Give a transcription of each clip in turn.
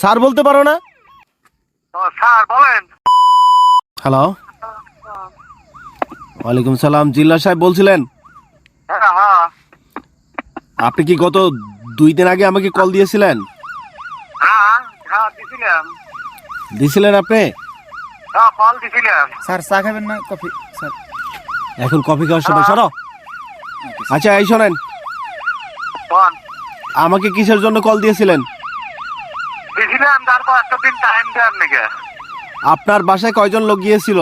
Sir বলতে পারো না? স্যার বলেন। হ্যালো ওয়ালাইকুম সালাম। জিল্লা সাহেব বলছিলেন? হ্যাঁ হ্যাঁ। আপনি কি গত দুই দিন আগে আমাকে কল দিয়েছিলেন? হ্যাঁ হ্যাঁ দিছিলেন আপনি? হ্যাঁ স্যার চা খাবেন না কফি স্যার। এখন কফি খাওয়ার সময় সরো আচ্ছা এই শোনেন। আমাকে কিসের জন্য কল দিয়েছিলেন? দিছিলাম তারপর একটা দিন টাইম দেন নাকি? আপনার বাসায় কয়জন লোক গিয়েছিল?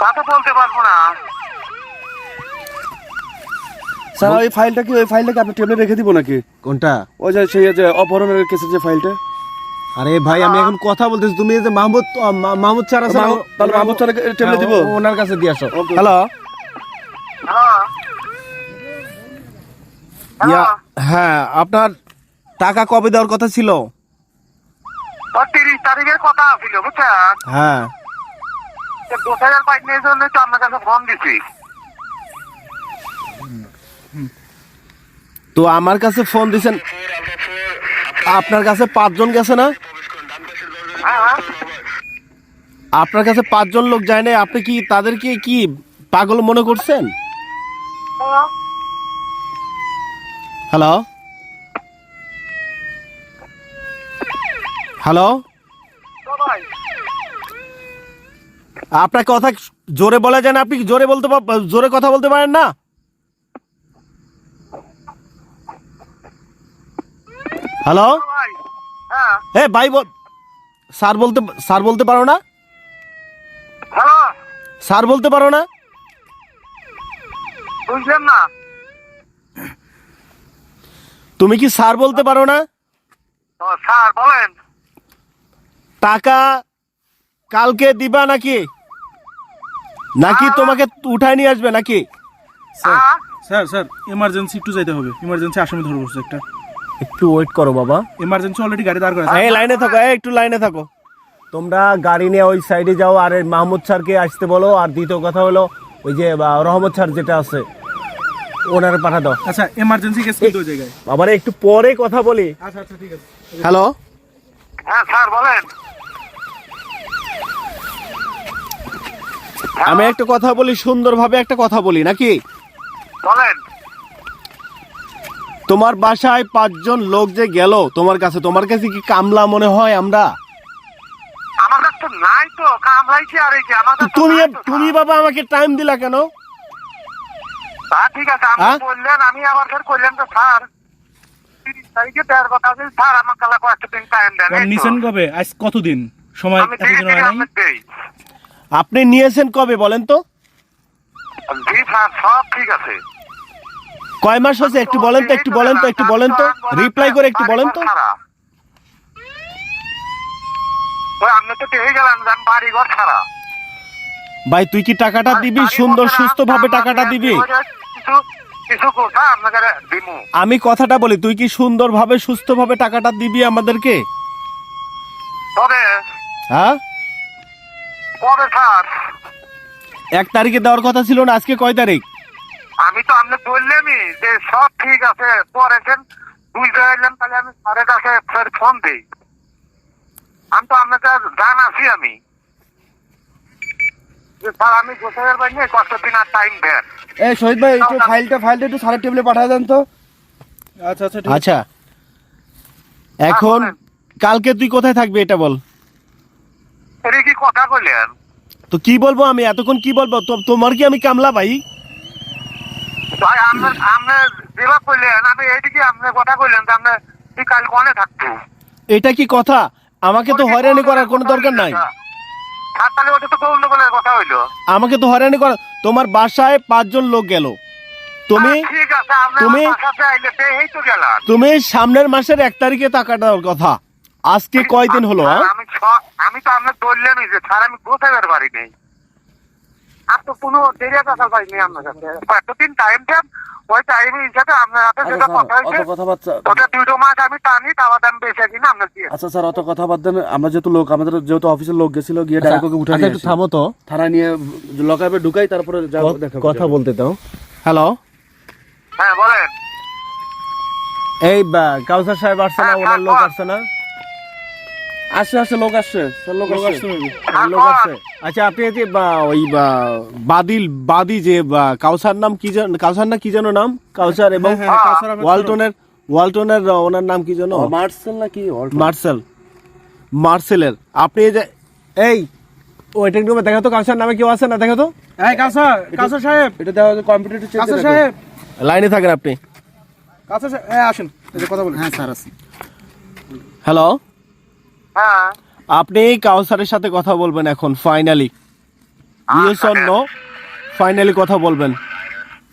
তা তো বলতে পারব না। স্যার ওই ফাইলটা কি ওই ফাইলটা কি আপনি টেবিলে রেখে দিব নাকি? কোনটা? ওই যে সেই যে অপহরণের কেসের যে ফাইলটা আরে ভাই আমি এখন কথা বলতেছি। তুমি এই যে মাহমুদ মাহমুদ স্যার আছে না? তাহলে মাহমুদ স্যারকে টেবিলে দিব? হ্যাঁ, ও- ওনার কাছে দিয়ে আসো। Okay. হ্যালো? হ্যাঁ হ্যাঁ হ্যাঁ আপনার টাকা কবে দেওয়ার কথা ছিল? তিরিশ তারিখের কথা ছিল বুঝছেন? হ্যাঁ। দশ হাজার পাইনের জন্য তো আপনার কাছে ফোন দিছি। তো আমার কাছে ফোন দিছেন আপনার কাছে পাঁচজন গেছে না? আপনার কাছে পাঁচজন লোক যায় না আপনি কি তাদেরকে কি পাগল মনে করছেন? হ্যাঁ। হ্যালো? হ্যালো আপনার কথা জোরে বলা যায় না আপনি জোরে বলতে জোরে কথা বলতে পারেন না? হ্যালো হ্যাঁ। ভাই বল- স্যার বলতে স্যার বলতে পারো না? স্যার বলতে পারো না? বুঝলেন না। তুমি কি স্যার বলতে পারো না? স্যার বলেন। টাকা কালকে দিবা নাকি? নাকি তোমাকে উঠায় নিয়ে আসবে নাকি? স্যার স্যার এমার্জেন্সি একটু যাইতে হবে। এমার্জেন্সি আসামি ধরবো একটা। একটু ওয়েট করো বাবা। এমার্জেন্সি অলরেডি গাড়ি দাঁড় করা আছে। এই লাইনে থাকো এই একটু লাইনে থাকো। তোমরা গাড়ি নিয়ে ওই সাইডে যাও আর এই মাহমুদ স্যারকে আসতে বলো আর দ্বিতীয় কথা হলো ওই যে বা, রহমত স্যার যেটা আছে ওনারে পাঠা দাও। আচ্ছা এমার্জেন্সি কেস কিন্তু জায়গায়। আবার একটু পরে কথা বলি। আচ্ছা আচ্ছা ঠিক আছে। হ্যালো? হ্যাঁ স্যার বলেন। আমি একটা কথা বলি সুন্দরভাবে একটা কথা বলি নাকি? বলেন। তোমার বাসায় পাঁচজন লোক যে গেল তোমার কাছে তোমার কাছে কি কামলা মনে হয় আমরা? আমার কাছে তো নাই তো কামলাইছি আর এই যে? আমার কাছে তুমি তুমি বাবা আমাকে টাইম দিলা কেন? ঠিক আছে আপনি? বললেন আমি আবার ফের করলেন তো স্যার তারিখে দেওয়ার কথা আছে স্যার আমার কালা কয়েকটা দিন টাইম দেন নিছেন কবে? আজ কতদিন? সময় আমি এতদিন দিই। হয় আপনি নিয়েছেন কবে বলেন তো? জি স্যার সব ঠিক আছে। কয় মাস হয়েছে? একটু বলেন তো একটু বলেন তো একটু বলেন তো। রিপ্লাই করে একটু বলেন তো। ভাই তুই কি টাকাটা দিবি? সুন্দর সুস্থ ভাবে টাকাটা দিবি? আমি কথাটা বলি তুই কি সুন্দরভাবে সুস্থভাবে টাকাটা দিবি আমাদেরকে? হ্যাঁ? কবে স্যার? এক তারিখে দেওয়ার কথা ছিল না আজকে কয় তারিখ? আমি তো আপনি বললেনই যে সব ঠিক আছে পরেছেন বুঝতে পারলাম তাহলে আমি স্যারের কাছে ফের ফোন দিই। আমি তো আপনাকে জান আছি আমি। যে স্যার আমি গোসাইয়ের বাড়ি নিয়ে কত দিন আর টাইম দেন। এই শহীদ ভাই একটু ফাইলটা ফাইলটা একটু স্যারের টেবিলে পাঠিয়ে দেন তো। আচ্ছা আচ্ছা আচ্ছা। এখন কালকে তুই কোথায় থাকবি এটা বল। কি কথা কইলেন? তো কি বলব আমি? এতক্ষণ কি বলব? তোমার কি আমি কামলা ভাই? ভাই আপনার আপনি যেভাবে কইলেন আমি এইদিকে কথা কইলেন যে আপনি কি কাল কনে থাকতো এটা কি কথা? আমাকে তো হয়রানি করার কোনো দরকার নাই। তাহলে ওটা তো কথা হইল। আমাকে তো হয়রানি করা তোমার বাসায় পাঁচজন লোক গেল। তুমি আচ্ছা, তুমি- তুমি সামনের মাসের এক তারিখে টাকা দেওয়ার কথা। আজকে কয়দিন হলো হ্যাঁ? আমি আমি তো আপনার বললেনই যে স্যার আমি গোসাইবার বাড়ি নেই। আর তো কোনো দেরি কথা পাইনি আপনার এতদিন টাইম দেন ওই টাইম হিসাবে আপনার হাতে আচ্ছা যেটা কথা হয়েছে ওটা দুটো মাস আমি টানি তাওয়া দাম বেশি কিনা আপনার দিয়ে আচ্ছা স্যার অত কথা বাদ দেন আমরা যেহেতু লোক আমাদের যেহেতু অফিসের লোক গেছিল গিয়ে ডাইরেক্ট ওকে উঠে আচ্ছা, নিয়ে একটু থামো তো। থানায় নিয়ে লকাপে ঢুকাই তারপরে কথা বলতে দাও। হ্যালো? হ্যাঁ বলেন। এই বা, কাউসার সাহেব আসছে না হ্যাঁ, ওনার হ্যাঁ, লোক। আসছে না? আসছে আসছে লোক আসছে লোক লোক আসছে। লোক আছে আচ্ছা আপনি যে বা, ওই বাদিল বাদি যে বা, কাউসার নাম কি যেন কাউসার না কি যেন নাম? কাউসার এবং হ্যাঁ, হ্যাঁ, ওয়ালটনের ওয়ালটনের ওনার নাম কি যেন? মার্সেল নাকি মার্সেল। মার্সেলের। আপনি যে এই ওইটা একটু দেখা তো কাউসার নামে কেউ আছে না? দেখা তো এই কাউসার কাউসার সাহেব। এটা দেওয়া কম্পিউটার চেক কাউসার সাহেব। লাইনে থাকেন আপনি। কাউসার সাহেব হ্যাঁ আসেন। এই কথা বলেন। হ্যাঁ স্যার আছে হ্যালো হ্যাঁ। আপনি কাউসারের সাথে কথা বলবেন এখন finally yes or no finally কথা বলবেন।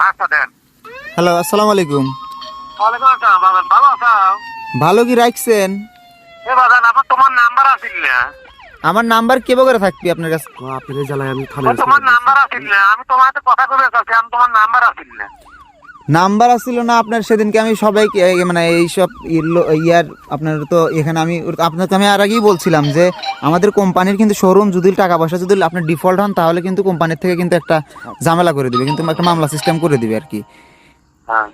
আচ্ছা দেন। হ্যালো আসসালামু আলাইকুম। ওয়ালাইকুম আসসালাম বাবান ভালো আছো? ভালো কি রাখছেন? এ বাজান আমার তোমার নাম্বার আছিল না। আমার নাম্বার কে করে থাকবি আপনার কাছে? আপনাদের জ্বালায় আমি থানায় তোমার নাম্বার আছিল না। আমি তোমার সাথে কথা বলে চাচ্ছি আমি তোমার নাম্বার আছিল না। নাম্বার আসছিল না আপনার সেদিনকে আমি সবাইকে মানে এইসব ইয়ার আপনার তো এখানে আমি আপনার তো আমি আর আগেই বলছিলাম যে আমাদের কোম্পানির কিন্তু শোরুম যদি টাকা পয়সা যদি আপনার ডিফল্ট হন তাহলে কিন্তু কোম্পানির থেকে কিন্তু একটা ঝামেলা করে দিবে কিন্তু একটা মামলা সিস্টেম করে দিবে আর কি। হ্যাঁ।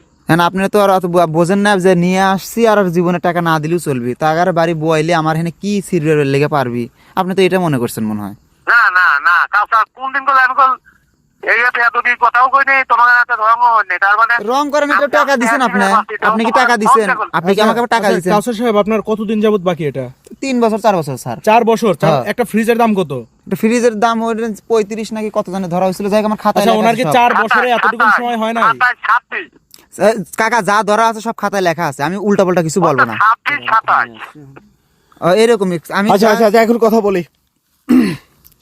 আপনি তো আর অত বোঝেন না যে নিয়ে আসছি আর জীবনে টাকা না দিলেও চলবে তাগার বাড়ি বইলে আমার এখানে কি সিরিয়াল লেগে পারবি? আপনি তো এটা মনে করছেন মনে হয়। না না না কোন দিন করলে আমি আপনার কতদিন যাবত বাকি এটা? তিন বছর চার বছর স্যার। চার বছর হ্যাঁ। একটা ফ্রিজের দাম কত? ফ্রিজের দাম পঁয়ত্রিশ নাকি কত জানে ধরা হয়েছিল যাই আমার আচ্ছা ওনার। চার বছরে এতটুকু সময় হয় এ, কাকা যা ধরা আছে সব খাতায় লেখা আছে আমি উল্টা পাল্টা কিছু বলব না। ও, এরকমই আমি আচ্ছা আচ্ছা আচ্ছা এখন কথা বলি।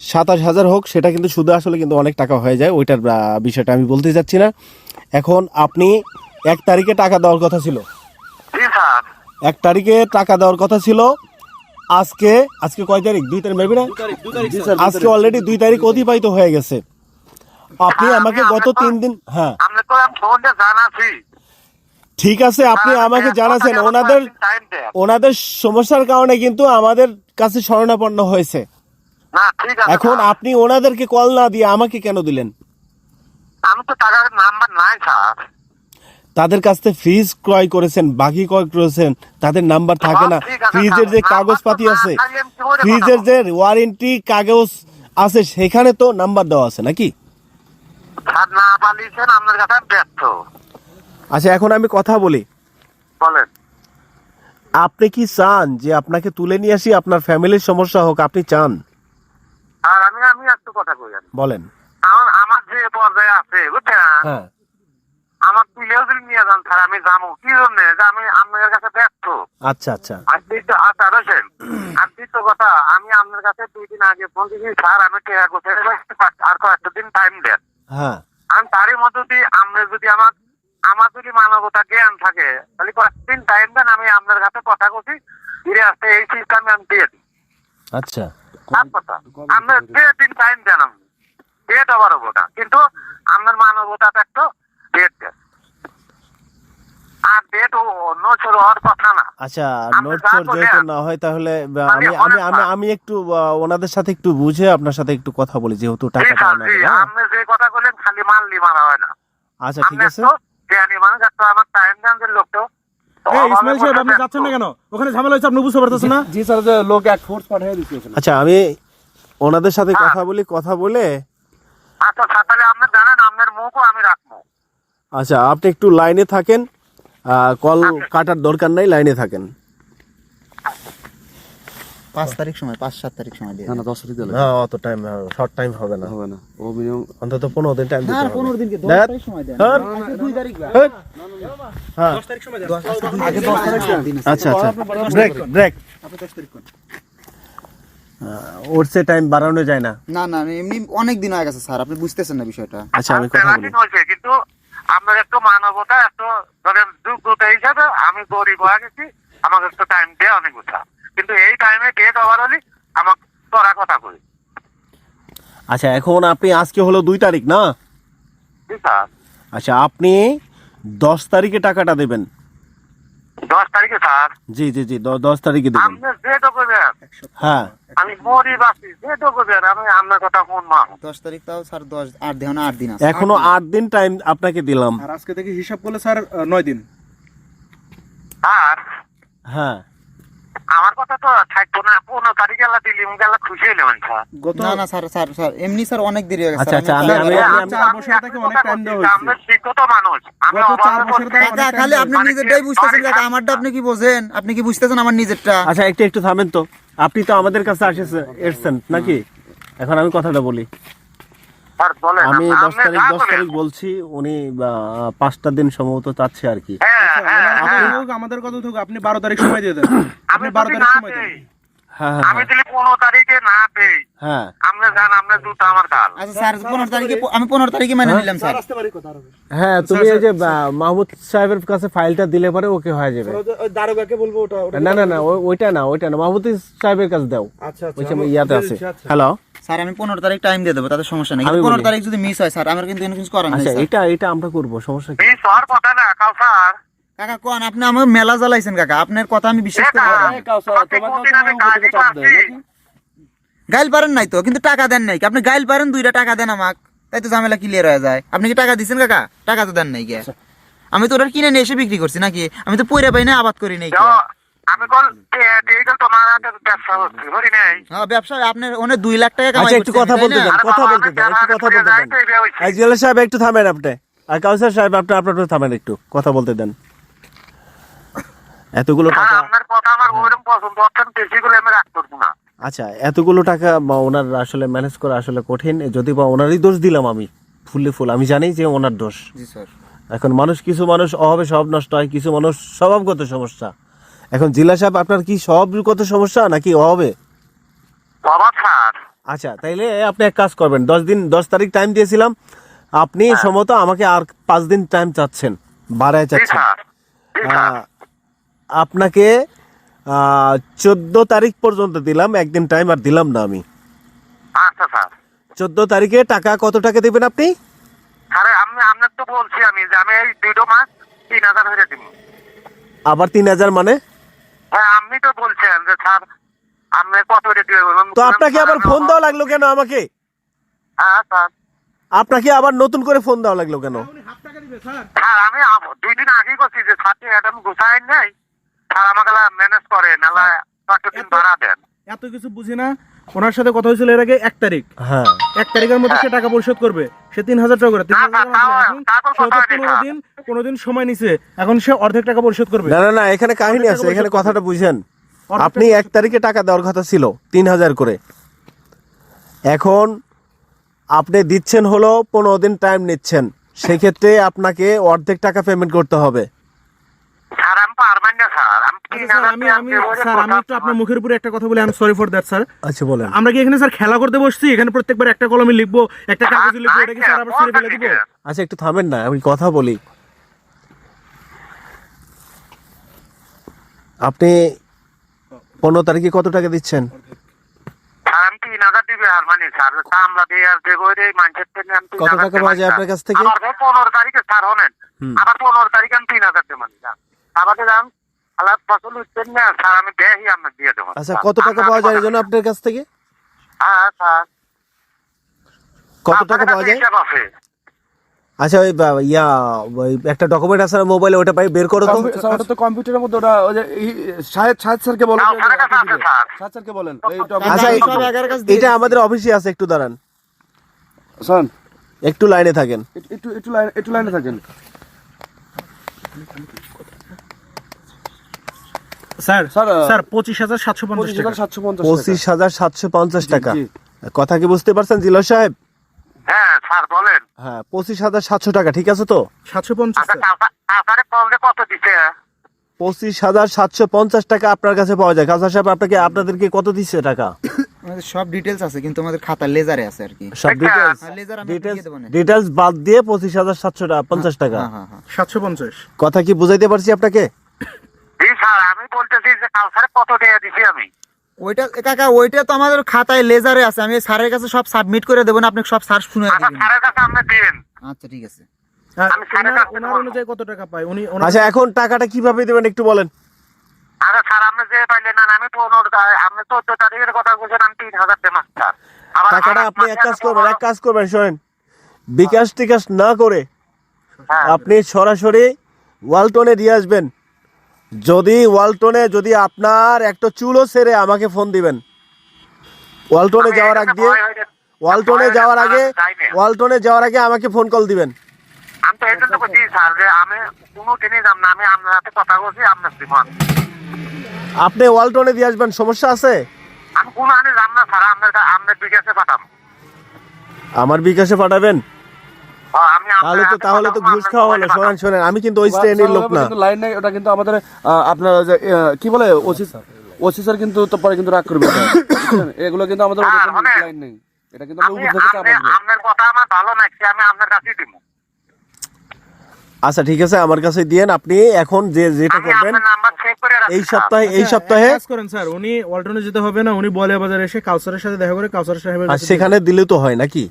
সাতাশ হাজার হোক সেটা কিন্তু শুধু আসলে কিন্তু অনেক টাকা হয়ে যায় ওইটার বিষয়টা আমি বলতে চাচ্ছি না। এখন আপনি এক তারিখে টাকা দেওয়ার কথা ছিল। এক তারিখে টাকা দেওয়ার কথা ছিল। আজকে আজকে কয় তারিখ? দুই তারিখ মেবি না? আজকে অলরেডি দুই তারিখ অতিবাহিত হয়ে গেছে। আপনি আমাকে গত তিন দিন হ্যাঁ। ঠিক আছে আপনি আমাকে এক জানাচ্ছেন। ওনাদের ওনাদের সমস্যার কারণে কিন্তু আমাদের কাছে শরণাপন্ন হয়েছে। এখন আপনি ওনাদেরকে কল না দিয়ে আমাকে কেন দিলেন? আমি তো টাকার নাম্বার নাই স্যার। তাদের কাছ থেকে ফ্রিজ ক্রয় করেছেন বাকি ক্রয় করেছেন তাদের নাম্বার থাকে না। ফ্রিজের যে কাগজপাতি আছে ফ্রিজের যে ওয়ারেন্টি কাগজ আছে সেখানে তো নাম্বার দেওয়া আছে নাকি? আচ্ছা এখন আমি কথা বলি। বলেন। আপনি কি চান যে আপনাকে তুলে নিয়ে আসি আপনার ফ্যামিলির সমস্যা হোক আপনি চান? আর আমি আমি একটু কথা কই আমি। বলেন। আমার আমার যে পর্যায়ে আছে বুঝছেন? হ্যাঁ। আমার তুলেও যদি নিয়ে যান স্যার আমি যাব। কি জন্য? যে আমি আপনার কাছে ব্যর্থ আচ্ছা আচ্ছা। আর দ্বিতীয় আচ্ছা রয়েছেন আর দ্বিতীয় কথা আমি আপনার কাছে দুই দিন আগে ফোন দিয়েছি স্যার আমি টেয়া গোছের আর কয়েকটা দিন টাইম দেন। হ্যাঁ। আমি তারই মধ্যে দিয়ে আপনি যদি আমার আমার যদি মানবতা জ্ঞান থাকে তাহলে কয়েকদিন টাইম দেন আমি আপনার কাছে কথা বলছি ফিরে আসতে এই সিস্টেমে আমি দিয়ে দিই। আচ্ছা। তার কথা। দিন টাইম দেন ডেট আবার হব কিন্তু আপনার মানবতাটা একটু ডেট দেন আর ডেট নচর হওয়ার কথা না। আচ্ছা। যেহেতু না হয় তাহলে আমি আমি আমি আমি একটু ওনাদের সাথে একটু বুঝে আপনার সাথে একটু কথা বলি যেহেতু ওনাদের, জি। হ্যাঁ? আপনি যে কথা বলেন খালি মানলি মারা হয় না। আচ্ছা ঠিক আছে। একটু আমার টাইম দেন লোকটা। এই ইসমাইল সাহেব আপনি যাচ্ছেন না কেন? ওখানে ঝামেলা হয়েছে আপনি বুঝতে পারতেছেন না? জি স্যার যে লোক এক ফোর্স পাঠিয়ে দিচ্ছে আচ্ছা আমি ওনাদের সাথে হ্যাঁ। কথা বলি কথা বলে আচ্ছা তাহলে আপনি জানেন আপনার মুখও আমি রাখব। আচ্ছা আপনি একটু লাইনে থাকেন। আহ, কল কাটার দরকার নাই লাইনে থাকেন। পাঁচ তারিখ সময় পাঁচ সাত তারিখ সময় দিয়ে না না দশ তারিখ দিলে হ্যাঁ অত টাইম শর্ট টাইম হবে না হবে না ও মিনিমাম অন্তত পনেরো দিন টাইম দিতে হ্যাঁ হবে পনেরো দিনকে দশ তারিখ সময় দেন হ্যাঁ। দুই তারিখ হ্যাঁ। হ্যাঁ দশ আজকে দুই তারিখ দিন আছে। আচ্ছা আচ্ছা ব্রেক ব্রেক ওরসে টাইম বাড়ানো যায় না না না এমনি অনেক দিন হয়ে গেছে স্যার আপনি বুঝতেছেন না বিষয়টা আচ্ছা আমি কথা বলি কিন্তু আপনার একটু মানবতা একটু ধরেন যোগ্যতা হিসাবে আমি গরিব হয়ে গেছি আমাকে একটু টাইম দেওয়া অনেক উঠা কিন্তু এই টাইমে ডেট ওভার হলে আমাকে তোরা কথা কই। আচ্ছা এখন আপনি আজকে হলো দুই তারিখ না? জি স্যার। আচ্ছা আপনি দশ তারিখে টাকাটা দেবেন। দশ তারিখে স্যার? জি জি জি দশ তারিখে দেবেন। আপনি যে ডকুমেন্ট হ্যাঁ। আমি গরিব আছি যে ডকুমেন্ট আমি আপনার কথা ফোন মার দশ তারিখ তাও স্যার দশ আট দিন আছে। এখনও আট দিন। টাইম আপনাকে দিলাম। আর আজকে থেকে হিসাব করলে স্যার নয় দিন। আর হ্যাঁ। আমার কথা তো থাকব না পনেরো তারিখ গেলা দিলি গেলা খুশি হইলাম স্যার না না স্যার স্যার স্যার এমনি স্যার অনেক দেরি হয়ে গেছে আচ্ছা, আচ্ছা, আমি- আমি- অনেক দেওয়া আমরা শিক্ষিত মানুষ কাকা খালি আপনি নিজেরটাই কি- বুঝতেছেন কাকা আমারটা আপনি কি বোঝেন? আপনি কি বুঝতেছেন আমার নিজেরটা? আচ্ছা একটু একটু থামেন তো। আপনি তো আমাদের কাছে আসেছে এসছেন নাকি? এখন আমি কথাটা বলি। আমি দশ তারিখ দশ তারিখ বলছি উনি আহ, পাঁচটা দিন সম্ভবত চাচ্ছে আর কি। হ্যাঁ, হ্যাঁ, কথা হ্যাঁ। হোক, আমাদের কথা হোক আপনি বারো তারিখ সময় দিয়ে দেন। আপনি বারো তারিখ সময় দেন। দেই, হ্যাঁ হ্যাঁ আমি যদি পনেরো তারিখে না দেই হ্যাঁ। আপনি জান আপনার জুতো আমার কাল আচ্ছা স্যার পনেরো তারিখে আমি পনেরো তারিখে মানে নিলাম স্যার হ্যাঁ তুমি এই যে মাহমুদ সাহেবের কাছে ফাইলটা দিলে পরে ওকে হয়ে যাবে। দারোগাকে বলব ওটা ওটা না না না ওইটা না ওইটা না মাহমুদ সাহেবের কাছে দাও। আচ্ছা ওই ইয়াতে আছে। আচ্ছা। হ্যালো? স্যার আমি পনেরো তারিখ টাইম দিয়ে দেবো তাতে সমস্যা নেই। পনেরো তারিখ যদি মিস হয় স্যার আমার কিন্তু কিছু করার নেই আচ্ছা এটা এটা আমরা করব সমস্যা কি? এই কথা না কাল স্যার। কাকা কোন আপনি আমার মেলা জ্বালাইছেন কাকা আপনার কথা আমি বিশ্বাস? নাকি? গাইল পারেন নাই তো কিন্তু টাকা দেন নাই। আপনি গাইল পারেন দুইটা টাকা দেন আমাক। তাই তো ঝামেলা ক্লিয়ার হয়ে যায়। আপনি কি টাকা দিচ্ছেন কাকা? টাকা তো দেন নাই কে আমি তো ওটা কিনে নিয়ে এসে বিক্রি করছি নাকি? আমি তো পয়রা পাই না আবাদ করি নাই আমি বল তোমার ব্যবসা হচ্ছে নাই? হ্যাঁ ব্যবসা আপনার ওনে লাখ টাকা কামাই আচ্ছা একটু কথা বলতে দেন কথা বলতে দেন একটু কথা বলতে দেন। সাহেব একটু থামেন আপনি। আর কাউসার সাহেব আপনি আপনার থামেন একটু কথা বলতে দেন। এতগুলো হ্যাঁ, টাকা আপনার কথা আমার ওইরকম পছন্দ হচ্ছে না, বেশি করে আমি রাগ করব না। আচ্ছা এতগুলো টাকা বা ওনার আসলে ম্যানেজ করা আসলে কঠিন যদি বা ওনারই দোষ দিলাম আমি ফুললে ফুল আমি জানি যে ওনার দোষ। জি স্যার। এখন মানুষ কিছু মানুষ অভাবে সব নষ্ট হয় কিছু মানুষ স্বভাবগত সমস্যা। এখন জেলা সাহেব আপনার কি স্বভাবগত সমস্যা নাকি অভাবে? বাবা স্যার। আচ্ছা তাইলে আপনি এক কাজ করবেন দশ দিন দশ তারিখ টাইম দিয়েছিলাম আপনি সম্ভবত আমাকে আর পাঁচ দিন টাইম চাচ্ছেন বাড়ায় চাচ্ছেন স্যার জি স্যার আহ, আপনাকে চোদ্দ তারিখ পর্যন্ত দিলাম একদিন টাইম আর দিলাম না আমি। আচ্ছা স্যার। চোদ্দ তারিখে টাকা কত টাকা দেবেন আপনি? আরে আমি আপনার তো বলছি আমি যে আমি এই দুটো মাস তিন হাজার হয়ে দিব। আবার তিন হাজার মানে? হ্যাঁ আপনি তো বলছেন যে স্যার আপনি কত রে দিয়ে তো আপনাকে আবার ফোন দেওয়া লাগল কেন আমাকে? হ্যাঁ স্যার। আপনাকে আবার নতুন করে ফোন দেওয়া লাগল কেন? স্যার। আমি দুই দিন আগেই করছি যে ছাত্রী ম্যাডাম গুছাই নাই স্যার আমাকে ম্যানেজ করে নালা কতদিন ভাড়া দেন। এত কিছু বুঝি না। ওনার সাথে কথা হয়েছিল এর আগে এক তারিখ। হ্যাঁ। এক তারিখের মধ্যে সে টাকা পরিশোধ করবে। সে তিন হাজার টাকা করে। তিন পনেরো দিন পনেরো দিন সময় নিছে। এখন সে অর্ধেক টাকা পরিশোধ করবে। না না না এখানে কাহিনী আছে। এখানে কথাটা বুঝেন। আপনি এক তারিখে টাকা দেওয়ার কথা ছিল তিন হাজার করে। এখন আপনি দিচ্ছেন হলো পনেরো দিন টাইম নিচ্ছেন। সেক্ষেত্রে আপনাকে অর্ধেক টাকা পেমেন্ট করতে হবে। স্যার আমি পারবেন না স্যার আমি আচ্ছা, স্যার হাজার আমি টাকা আমি দিয়ে বলে স্যার আমি একটু আপনার মুখের উপরে একটা কথা বলি আমি সরি ফর দ্যাট স্যার আচ্ছা বলেন। আমরা কি এখানে স্যার খেলা করতে বসছি? এখানে প্রত্যেকবার একটা কলমে লিখব একটা কাগজে লিখব এটা কি স্যার আবার ছেড়ে ফেলে দিব। আচ্ছা একটু থামেন না আমি কথা বলি। আপনি পনেরো তারিখে কত টাকা দিচ্ছেন? স্যার আমি তিন হাজার দিবে আর মানে কত টাকা পাওয়া যায় আপনার কাছ থেকে? আবার পনেরো তারিখে স্যার হনেন। আবার পনেরো তারিখে আমি তিন হাজার দেবো স্যার। আমাকে ফসল না স্যার আমি দেখি আপনাকে দিয়ে দেবো। আচ্ছা কত টাকা পাওয়া যায় এই জন্য আপনার কাছ থেকে? হ্যাঁ স্যার। কত টাকা পাওয়া যায়? আচ্ছা ওই ইয়া ওই একটা ডকুমেন্ট আছে মোবাইলে ওটা পাই বের করো তো। ওটা তো কম্পিউটারের মধ্যে ওটা ওই যে ই- শাহেদ শাহেদ স্যারকে বলেন। শাহেদ স্যারকে বলেন। এই আচ্ছা এই- সব এগারো কাছে এটা আমাদের অফিসে আছে একটু দাঁড়ান। শোন। একটু লাইনে থাকেন। একটু একটু লাইন একটু লাইনে থাকেন। স্যার স্যার, পঁচিশ হাজার সাতশো পঞ্চাশ টাকা হাজার সাতশো পঞ্চাশ পঁচিশ হাজার সাতশো পঞ্চাশ টাকা। কথা কি বুঝতে পারছেন জিলা সাহেব? হ্যাঁ স্যার বলেন। হ্যাঁ পঁচিশ হাজার সাতশো টাকা ঠিক আছে তো? সাতশো পঞ্চাশ আচ্ছা কত পঁচিশ হাজার সাতশো পঞ্চাশ টাকা আপনার কাছে পাওয়া যায়। কাজা সাহেব আপনাকে আপনাদেরকে কত দিচ্ছে টাকা? আমাদের সব ডিটেলস আছে কিন্তু আমাদের খাতা লেজারে আছে আর কি। সব ডিটেলস ডিটেলস। ডিটেলস বাদ দিয়ে পঁচিশ হাজার সাতশো টাকা পঞ্চাশ টাকা। হ্যাঁ হ্যাঁ হ্যাঁ। সাতশো পঞ্চাশ। কথা কি বুঝাইতে পারছি আপনাকে? জি স্যার আমি বলতেছি যে কাল কত দিয়ে দিছি আমি? ওইটা কাকা ওইটা তো আমাদের খাতায় লেজারে আছে আমি স্যারের কাছে সব সাবমিট করে দেবো না আপনি সব সার্চ শুনে আচ্ছা দিবেন। স্যারের কাছে আপনি দিন আচ্ছা ঠিক আছে। আর আমি স্যারের ওনার- কাছে ওনার বলব। অনুযায়ী কত টাকা পায়? উনি আচ্ছা এখন টাকাটা কীভাবে দেবেন একটু বলেন। আরে স্যার আপনি যে পাইলেন না আমি পনেরো আপনি চোদ্দ তারিখের কথা বলছেন আমি তিন হাজার দেব স্যার। টাকাটা আপনি এক কাজ করবেন এক কাজ করবেন শোনেন। বিকাশ টিকাশ না করে হ্যাঁ। আপনি সরাসরি ওয়ালটনে দিয়ে আসবেন। যদি ওয়ালটনে যদি আপনার একটা চুলও সেরে আমাকে ফোন দিবেন। ওয়ালটনে যাওয়ার আগ দিয়ে ওয়ালটনে যাওয়ার আগে ওয়ালটনে যাওয়ার আগে আমাকে ফোন কল দিবেন। আমি তো এই জন্য বলছি স্যার যে আমি কোনো দিনই যাব না আমি আপনার সাথে কথা বলছি আপনার জীবন আপনি ওয়ালটনে দিয়ে আসবেন সমস্যা আছে? আমি কোনো আনে যাব না স্যার আপনার আপনার বিকাশে পাঠাম আমার বিকাশে পাঠাবেন? তাহলে তো তাহলে তো ঘুষ খাওয়া হলো শোনেন শোনেন আমি কিন্তু ওই শ্রেণির লোক না। লাইন নেই ওটা কিন্তু আমাদের আপনার কি বলে ওসি ওসি স্যার কিন্তু তো পরে কিন্তু রাগ করবে। এগুলো কিন্তু আমাদের হ্যাঁ, লাইন নেই। এটা কিন্তু আমরা উপর থেকে। আপনার কথা আমার ভালো লাগছে আমি আপনার কাছেই দিব? আচ্ছা ঠিক আছে আমার কাছে দিয়েন আপনি এখন যে যেটা করবেন এই সপ্তাহে এই আচ্ছা, সপ্তাহে করেন স্যার উনি ওয়ালটনে যেতে হবে না উনি বলে বাজারে এসে কাউসারের সাথে দেখা করে কাউসার সাহেবের সেখানে দিলে তো হয় নাকি?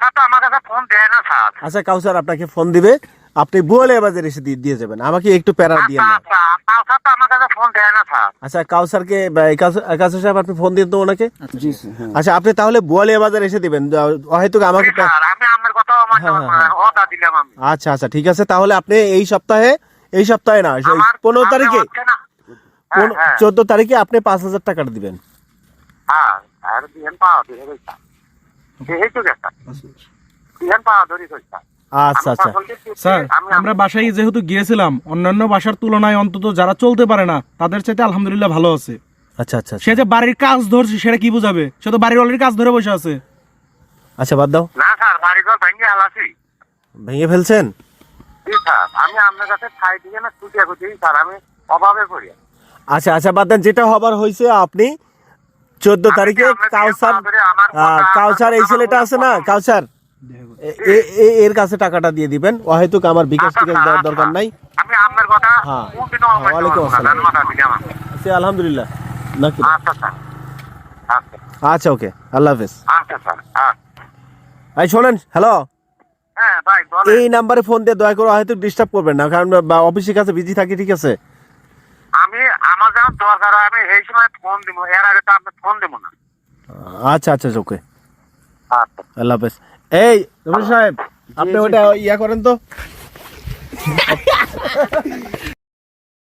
না, তো আমার কাছে ফোন দেয় না স্যার। আচ্ছা কাউসার আপনাকে ফোন দিবে। আপনি বুয়ালে বাজারে এসে দিয়ে দিয়ে যাবেন। আমাকে একটু প্যারা দিয়ে আচ্ছা না আচ্ছা তো আমার কাছে ফোন দেয় না স্যার। আচ্ছা কাউসারকে কাউসার কাউসার সাহেব আপনি ফোন দিন তো ওনাকে? জি হ্যাঁ। আচ্ছা আপনি তাহলে বুয়ালিয়া বাজার এসে দিবেন। হয়তো আমাকে আমি কথা আমার হ্যাঁ, হ্যাঁ। অর্ডার দিলাম আমি। আচ্ছা আচ্ছা ঠিক আছে। তাহলে আপনি এই সপ্তাহে এই সপ্তাহে না পনেরো তারিখে চোদ্দ তারিখে আপনি পাঁচ হাজার টাকাটা দিবেন। হ্যাঁ, আর বিহান পাওয়া আচ্ছা। আচ্ছা স্যার আমরা বাসায় যেহেতু গিয়েছিলাম অন্যান্য বাসার তুলনায় অন্তত যারা চলতে পারে না তাদের চাইতে আলহামদুলিল্লাহ ভালো আছে। আচ্ছা আচ্ছা আচ্ছা। সে যে বাড়ির কাজ ধরছে সেটা কি বুঝাবে? সে তো বাড়ির অলরেডি কাজ ধরে বসে আছে। আচ্ছা বাদ দাও। না স্যার বাড়িঘর ভেঙে হালাছি ভেঙে ফেলছেন? আমি আপনার কাছে খাই দিয়ে না স্যার আমি অভাবে পড়ি। আচ্ছা আচ্ছা বাদ দেন যেটা হবার হয়েছে আপনি চোদ্দ তারিখে কাউসার কাউসার এই ছেলেটা আছে না? কাউসার? এর কাছে টাকাটা দিয়ে দিবেন। হয়তো আমার বিকাশ টিকাশ দেওয়ার। দরকার নাই। হ্যাঁ। ওয়ালাইকুম আসসালাম। সে আলহামদুলিল্লাহ। নাকি? আচ্ছা আচ্ছা। আচ্ছা ওকে। আল্লাহ হাফেজ। আচ্ছা এই শোনেন হ্যালো? হ্যাঁ এই নাম্বারে ফোন দিয়ে দয়া করে হয়তো ডিস্টার্ব করবেন না কারণ অফিসের কাছে বিজি থাকি ঠিক আছে? যখন দরকার হয় আমি এই সময় ফোন দিব এর আগে তো আপনি ফোন দেবো না। আচ্ছা আচ্ছা ওকে। আচ্ছা। আল্লাহ হাফেজ। এই রবি সাহেব আপনি ওটা ইয়া করেন তো।